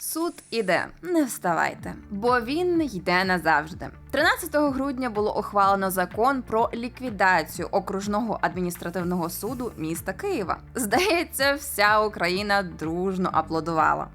Суд іде, не вставайте, бо він йде назавжди. 13 грудня було ухвалено закон про ліквідацію окружного адміністративного суду міста Києва. Здається, вся Україна дружно аплодувала.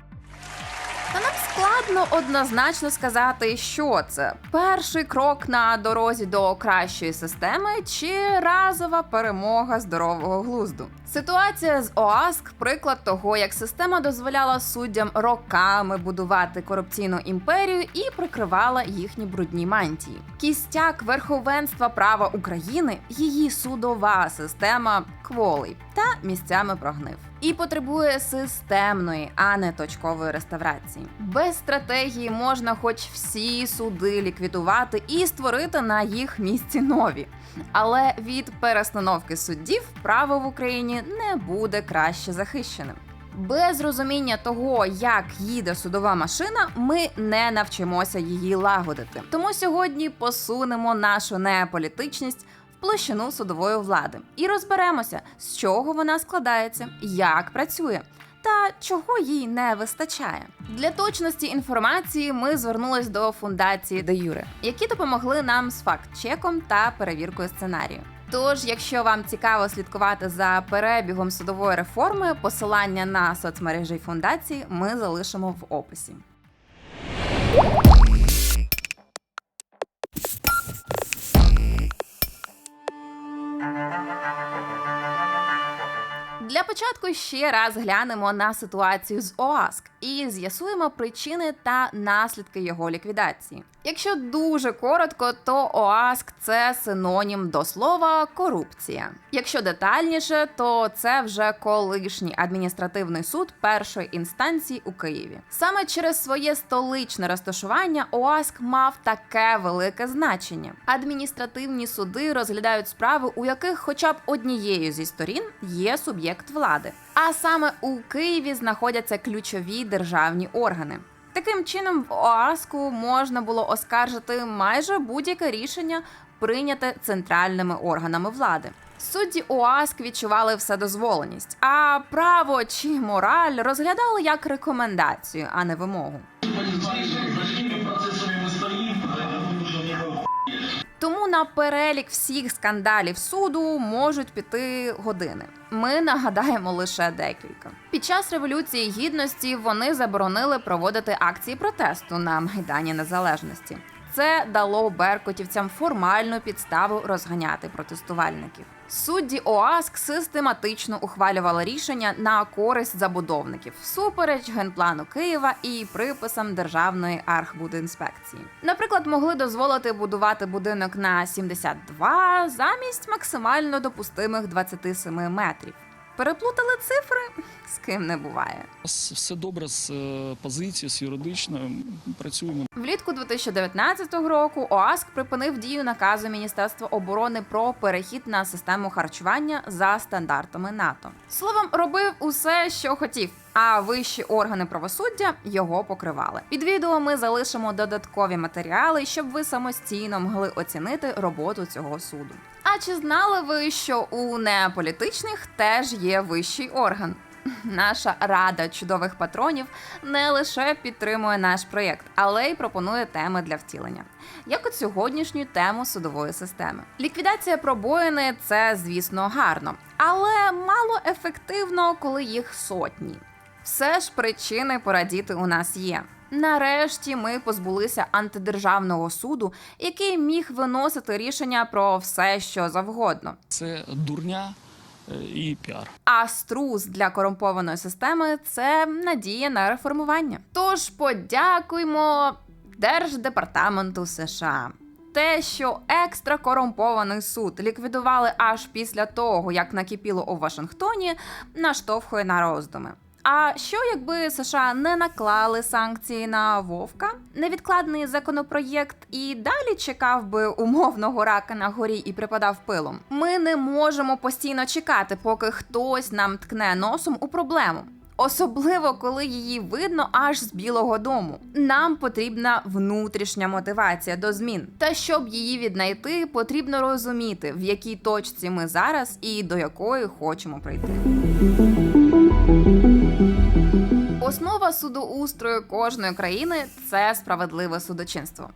Складно однозначно сказати, що це перший крок на дорозі до кращої системи чи разова перемога здорового глузду. Ситуація з ОАСК приклад того, як система дозволяла суддям роками будувати корупційну імперію і прикривала їхні брудні мантії. Кістяк верховенства права України, її судова система кволий та місцями прогнив. І потребує системної, а не точкової реставрації. Без стратегії можна хоч всі суди ліквідувати і створити на їх місці нові. Але від перестановки суддів право в Україні не буде краще захищеним. Без розуміння того, як їде судова машина, ми не навчимося її лагодити. Тому сьогодні посунемо нашу неполітичність площину судової влади і розберемося, з чого вона складається, як працює. Та чого їй не вистачає для точності інформації. Ми звернулись до фундації Де Юре, які допомогли нам з факт-чеком та перевіркою сценарію. Тож, якщо вам цікаво слідкувати за перебігом судової реформи, посилання на соцмережі фундації ми залишимо в описі. Для початку ще раз глянемо на ситуацію з ОАСК і з'ясуємо причини та наслідки його ліквідації. Якщо дуже коротко, то ОАСК це синонім до слова корупція. Якщо детальніше, то це вже колишній адміністративний суд першої інстанції у Києві. Саме через своє столичне розташування ОАСК мав таке велике значення. Адміністративні суди розглядають справи, у яких хоча б однією зі сторін є суб'єкт влади. А саме у Києві знаходяться ключові державні органи. Таким чином, в ОАСКу можна було оскаржити майже будь-яке рішення, прийняте центральними органами влади. Судді ОАСК відчували вседозволеність, а право чи мораль розглядали як рекомендацію, а не вимогу. На перелік всіх скандалів суду можуть піти години. Ми нагадаємо лише декілька. Під час революції гідності вони заборонили проводити акції протесту на майдані незалежності. Це дало беркутівцям формальну підставу розганяти протестувальників. Судді ОАСК систематично ухвалювали рішення на користь забудовників всупереч генплану Києва і приписам державної архбудінспекції. Наприклад, могли дозволити будувати будинок на 72 замість максимально допустимих 27 метрів. Переплутали цифри з ким не буває. Все добре з е, позиції, з юридичною. Працюємо. Влітку 2019 року ОАСК припинив дію наказу Міністерства оборони про перехід на систему харчування за стандартами НАТО. Словом, робив усе, що хотів. А вищі органи правосуддя його покривали. Під відео ми залишимо додаткові матеріали, щоб ви самостійно могли оцінити роботу цього суду. Чи знали ви, що у неполітичних теж є вищий орган? Наша рада чудових патронів не лише підтримує наш проєкт, але й пропонує теми для втілення, як от сьогоднішню тему судової системи. Ліквідація пробоїни це, звісно, гарно, але мало ефективно, коли їх сотні. Все ж причини порадіти у нас є. Нарешті ми позбулися антидержавного суду, який міг виносити рішення про все, що завгодно. Це дурня е, і піар. А струс для корумпованої системи це надія на реформування. Тож подякуймо Держдепартаменту США. Те, що екстра корумпований суд ліквідували аж після того, як накипіло у Вашингтоні, наштовхує на роздуми. А що якби США не наклали санкції на Вовка? Невідкладний законопроєкт і далі чекав би умовного рака на горі і припадав пилом. Ми не можемо постійно чекати, поки хтось нам ткне носом у проблему. Особливо коли її видно аж з Білого Дому. Нам потрібна внутрішня мотивація до змін. Та щоб її віднайти, потрібно розуміти, в якій точці ми зараз і до якої хочемо прийти. Основа судоустрою кожної країни це справедливе судочинство.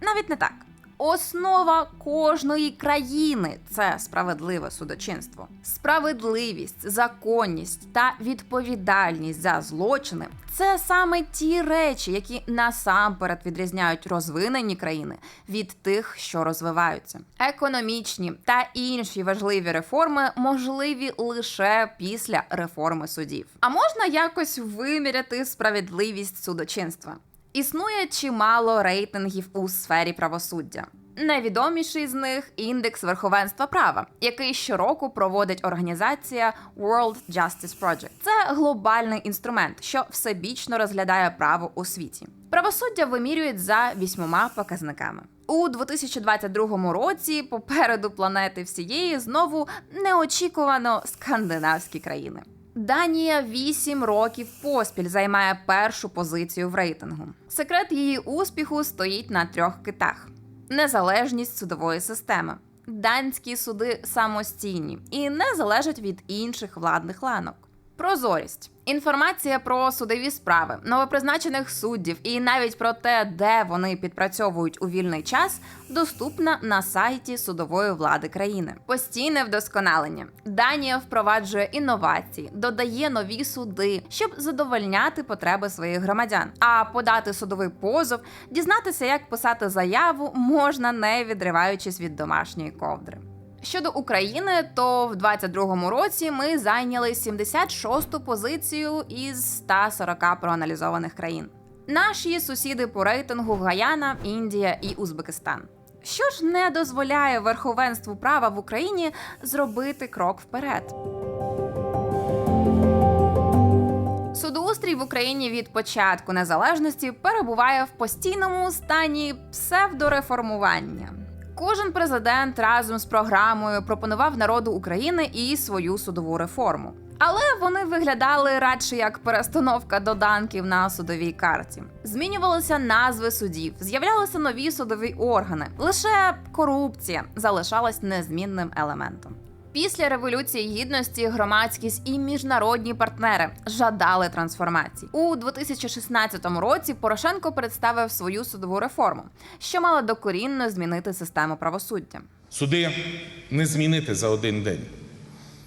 Навіть не так. Основа кожної країни це справедливе судочинство. Справедливість, законність та відповідальність за злочини це саме ті речі, які насамперед відрізняють розвинені країни від тих, що розвиваються. Економічні та інші важливі реформи можливі лише після реформи судів. А можна якось виміряти справедливість судочинства? Існує чимало рейтингів у сфері правосуддя. Найвідоміший з них індекс верховенства права, який щороку проводить організація World Justice Project. Це глобальний інструмент, що всебічно розглядає право у світі. Правосуддя вимірюють за вісьмома показниками. У 2022 році попереду планети всієї знову неочікувано скандинавські країни. Данія 8 років поспіль займає першу позицію в рейтингу. Секрет її успіху стоїть на трьох китах: незалежність судової системи. Данські суди самостійні і не залежать від інших владних ланок. Прозорість. Інформація про судові справи, новопризначених суддів і навіть про те, де вони підпрацьовують у вільний час, доступна на сайті судової влади країни. Постійне вдосконалення. Данія впроваджує інновації, додає нові суди, щоб задовольняти потреби своїх громадян. А подати судовий позов, дізнатися, як писати заяву, можна не відриваючись від домашньої ковдри. Щодо України, то в 22-му році ми зайняли 76-ту позицію із 140 проаналізованих країн. Наші сусіди по рейтингу Гаяна, Індія і Узбекистан. Що ж не дозволяє верховенству права в Україні зробити крок вперед? Судоустрій в Україні від початку незалежності перебуває в постійному стані псевдореформування. Кожен президент разом з програмою пропонував народу України і свою судову реформу. Але вони виглядали радше як перестановка доданків на судовій карті. Змінювалися назви судів, з'являлися нові судові органи. Лише корупція залишалась незмінним елементом. Після революції гідності громадськість і міжнародні партнери жадали трансформації. У 2016 році Порошенко представив свою судову реформу, що мала докорінно змінити систему правосуддя. Суди не змінити за один день.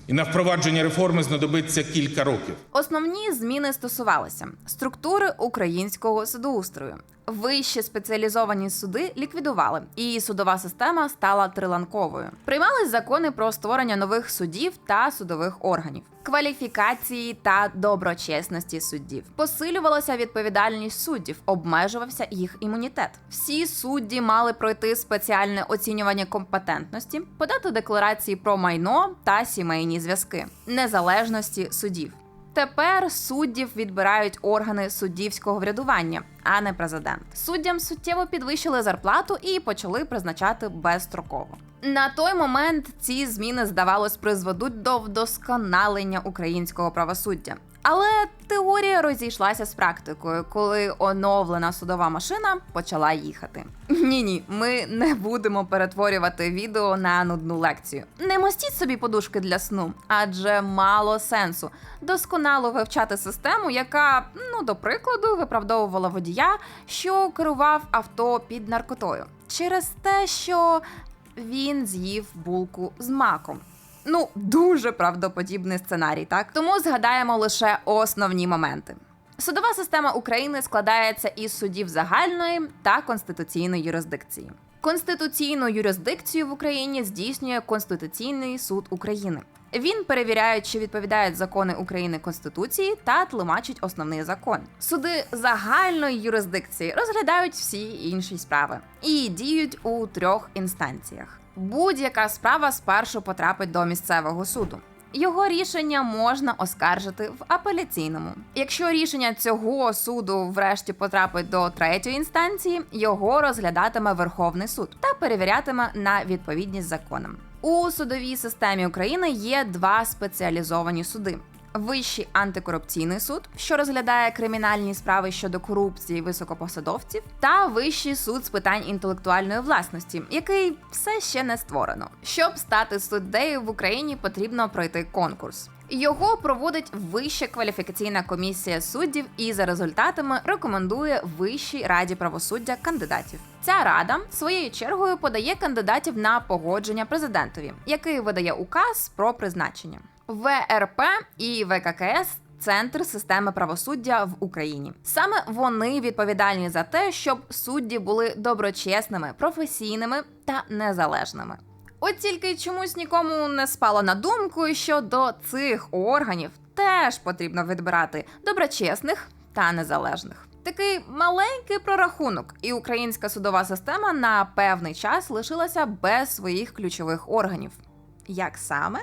І на впровадження реформи знадобиться кілька років. Основні зміни стосувалися структури українського судоустрою. Вищі спеціалізовані суди ліквідували, і судова система стала триланковою. Приймались закони про створення нових судів та судових органів, кваліфікації та доброчесності суддів. Посилювалася відповідальність суддів, обмежувався їх імунітет. Всі судді мали пройти спеціальне оцінювання компетентності, подати декларації про майно та сімейні зв'язки, незалежності суддів. Тепер суддів відбирають органи суддівського врядування, а не президент. Суддям суттєво підвищили зарплату і почали призначати безстроково. На той момент ці зміни, здавалось, призведуть до вдосконалення українського правосуддя. Але теорія розійшлася з практикою, коли оновлена судова машина почала їхати. Ні, ні, ми не будемо перетворювати відео на нудну лекцію. Не мостіть собі подушки для сну, адже мало сенсу досконало вивчати систему, яка, ну до прикладу, виправдовувала водія, що керував авто під наркотою, через те, що він з'їв булку з маком. Ну, дуже правдоподібний сценарій, так? Тому згадаємо лише основні моменти. Судова система України складається із судів загальної та конституційної юрисдикції. Конституційну юрисдикцію в Україні здійснює Конституційний суд України. Він перевіряє, чи відповідають закони України Конституції та тлумачить основний закон. Суди загальної юрисдикції розглядають всі інші справи і діють у трьох інстанціях. Будь-яка справа спершу потрапить до місцевого суду. Його рішення можна оскаржити в апеляційному. Якщо рішення цього суду врешті потрапить до третьої інстанції, його розглядатиме Верховний суд та перевірятиме на відповідність законам. У судовій системі України є два спеціалізовані суди. Вищий антикорупційний суд, що розглядає кримінальні справи щодо корупції високопосадовців, та Вищий суд з питань інтелектуальної власності, який все ще не створено. Щоб стати суддею в Україні, потрібно пройти конкурс. Його проводить Вища кваліфікаційна комісія суддів і за результатами рекомендує Вищій раді правосуддя кандидатів. Ця рада своєю чергою подає кандидатів на погодження президентові, який видає указ про призначення. ВРП і ВККС Центр системи правосуддя в Україні. Саме вони відповідальні за те, щоб судді були доброчесними, професійними та незалежними. От тільки чомусь нікому не спало на думку, що до цих органів теж потрібно відбирати доброчесних та незалежних. Такий маленький прорахунок, і українська судова система на певний час лишилася без своїх ключових органів. Як саме?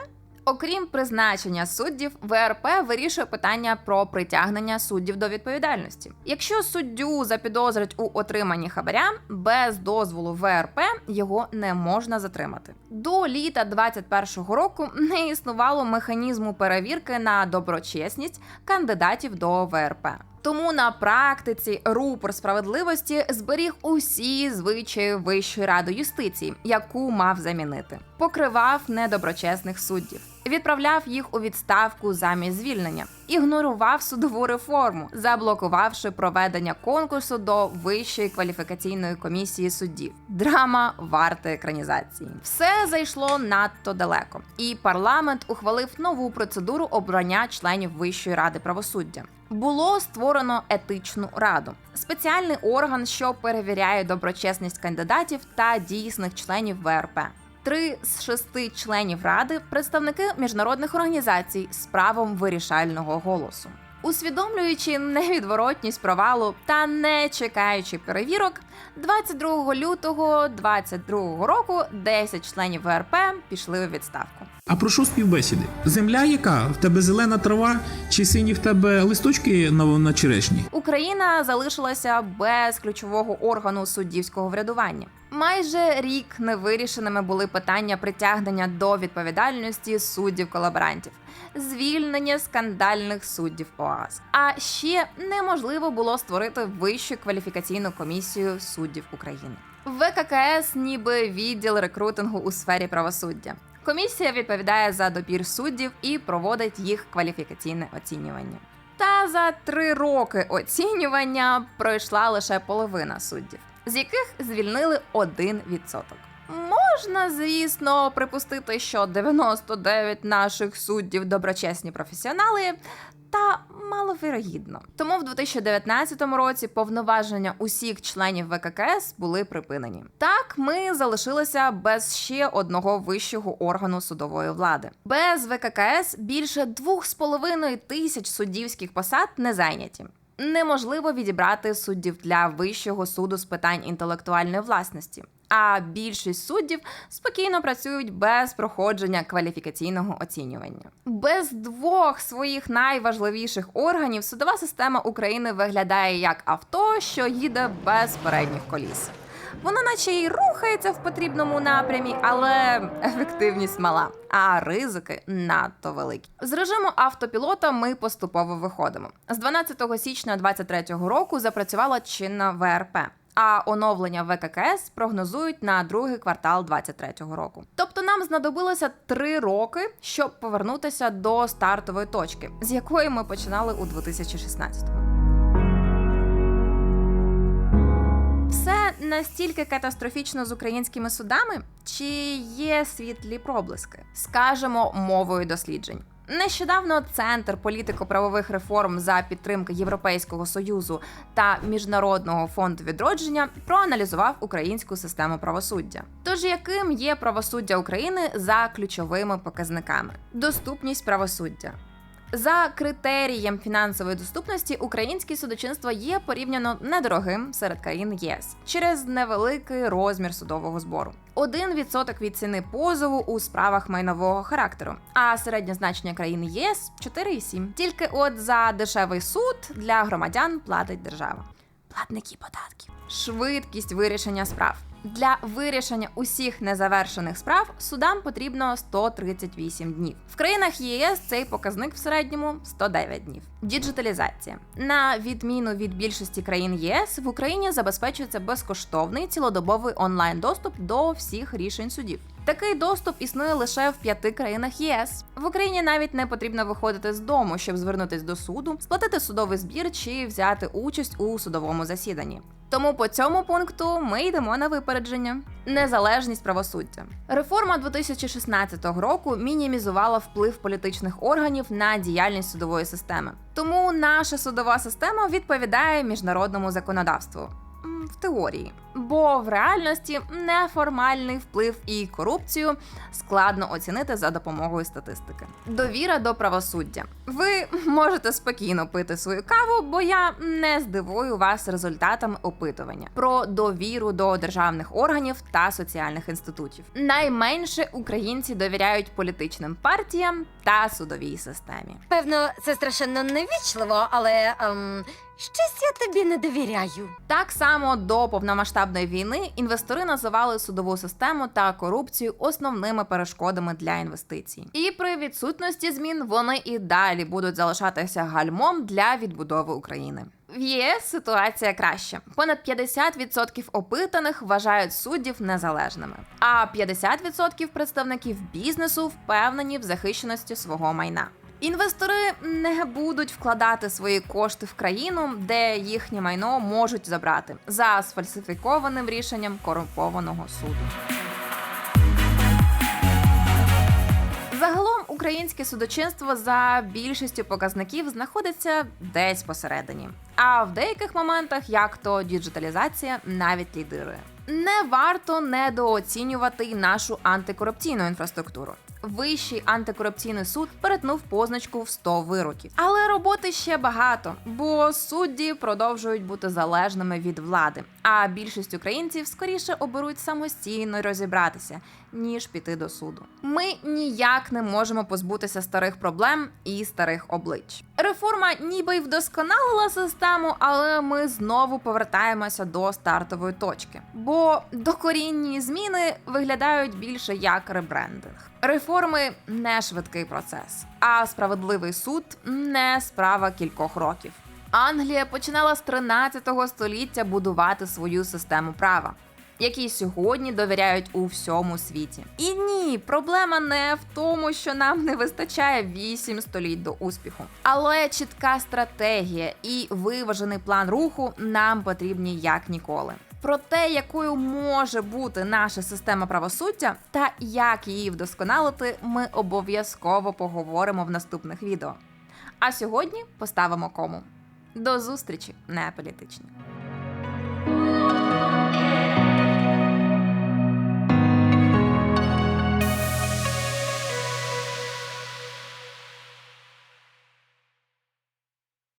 Окрім призначення суддів, ВРП вирішує питання про притягнення суддів до відповідальності. Якщо суддю запідозрять у отриманні хабаря, без дозволу ВРП його не можна затримати. До літа 2021 року не існувало механізму перевірки на доброчесність кандидатів до ВРП. Тому на практиці рупор справедливості зберіг усі звичаї Вищої ради юстиції, яку мав замінити, покривав недоброчесних суддів, відправляв їх у відставку замість звільнення, ігнорував судову реформу, заблокувавши проведення конкурсу до Вищої кваліфікаційної комісії суддів. Драма варта екранізації. Все зайшло надто далеко, і парламент ухвалив нову процедуру обрання членів Вищої ради правосуддя. Було створено етичну раду, спеціальний орган, що перевіряє доброчесність кандидатів та дійсних членів ВРП. Три з шести членів ради представники міжнародних організацій з правом вирішального голосу. Усвідомлюючи невідворотність провалу та не чекаючи перевірок, 22 лютого 2022 року 10 членів ВРП пішли у відставку. А про що співбесіди? Земля яка? В тебе зелена трава чи сині в тебе листочки на, на черешні? Україна залишилася без ключового органу суддівського врядування. Майже рік невирішеними були питання притягнення до відповідальності суддів-колаборантів, звільнення скандальних суддів ОАС. А ще неможливо було створити вищу кваліфікаційну комісію суддів України. ВККС ніби відділ рекрутингу у сфері правосуддя. Комісія відповідає за добір суддів і проводить їх кваліфікаційне оцінювання. Та за три роки оцінювання пройшла лише половина суддів, з яких звільнили 1%. Можна, звісно, припустити, що 99 наших суддів доброчесні професіонали, та маловірогідно. Тому в 2019 році повноваження усіх членів ВККС були припинені. Так, ми залишилися без ще одного вищого органу судової влади. Без ВККС більше 2,5 тисяч суддівських посад не зайняті. Неможливо відібрати суддів для вищого суду з питань інтелектуальної власності. А більшість суддів спокійно працюють без проходження кваліфікаційного оцінювання. Без двох своїх найважливіших органів судова система України виглядає як авто, що їде без передніх коліс. Воно наче й рухається в потрібному напрямі, але ефективність мала, а ризики надто великі. З режиму автопілота ми поступово виходимо. З 12 січня 2023 року запрацювала чинна ВРП. А оновлення ВККС прогнозують на другий квартал 2023 року. Тобто нам знадобилося три роки, щоб повернутися до стартової точки, з якої ми починали у 2016-му. Все настільки катастрофічно з українськими судами, чи є світлі проблиски? Скажемо мовою досліджень. Нещодавно центр політико-правових реформ за підтримки Європейського союзу та Міжнародного фонду відродження проаналізував українську систему правосуддя. Тож яким є правосуддя України за ключовими показниками: доступність правосуддя. За критерієм фінансової доступності українське судочинство є порівняно недорогим серед країн ЄС через невеликий розмір судового збору. 1% від ціни позову у справах майнового характеру, а середнє значення країн ЄС 4,7. Тільки от за дешевий суд для громадян платить держава. платники податків. Швидкість вирішення справ. Для вирішення усіх незавершених справ судам потрібно 138 днів. В країнах ЄС цей показник в середньому 109 днів. Діджиталізація на відміну від більшості країн ЄС в Україні забезпечується безкоштовний цілодобовий онлайн доступ до всіх рішень судів. Такий доступ існує лише в п'яти країнах ЄС. В Україні навіть не потрібно виходити з дому, щоб звернутись до суду, сплатити судовий збір чи взяти участь у судовому засіданні. Тому по цьому пункту ми йдемо на випередження. Незалежність правосуддя. Реформа 2016 року мінімізувала вплив політичних органів на діяльність судової системи. Тому наша судова система відповідає міжнародному законодавству. В теорії, бо в реальності неформальний вплив і корупцію складно оцінити за допомогою статистики. Довіра до правосуддя. Ви можете спокійно пити свою каву, бо я не здивую вас результатами опитування про довіру до державних органів та соціальних інститутів. Найменше українці довіряють політичним партіям та судовій системі. Певно, це страшенно невічливо, але ем, щось я тобі не довіряю. Так само до повномасштабної війни інвестори називали судову систему та корупцію основними перешкодами для інвестицій. І при відсутності змін вони і далі будуть залишатися гальмом для відбудови України. В ЄС ситуація краща. Понад 50% опитаних вважають суддів незалежними, а 50% представників бізнесу впевнені в захищеності свого майна. Інвестори не будуть вкладати свої кошти в країну, де їхнє майно можуть забрати за сфальсифікованим рішенням корумпованого суду. Загалом українське судочинство за більшістю показників знаходиться десь посередині. А в деяких моментах, як то діджиталізація, навіть лідирує. Не варто недооцінювати нашу антикорупційну інфраструктуру. Вищий антикорупційний суд перетнув позначку в 100 вироків. Але роботи ще багато, бо судді продовжують бути залежними від влади. А більшість українців скоріше оберуть самостійно розібратися, ніж піти до суду. Ми ніяк не можемо позбутися старих проблем і старих облич. Реформа ніби й вдосконалила систему, але ми знову повертаємося до стартової точки. Бо докорінні зміни виглядають більше як ребрендинг. Реформи не швидкий процес, а справедливий суд не справа кількох років. Англія починала з 13 століття будувати свою систему права, якій сьогодні довіряють у всьому світі. І ні, проблема не в тому, що нам не вистачає 8 століть до успіху, але чітка стратегія і виважений план руху нам потрібні як ніколи. Про те, якою може бути наша система правосуддя та як її вдосконалити, ми обов'язково поговоримо в наступних відео. А сьогодні поставимо кому. До зустрічі, не політичні.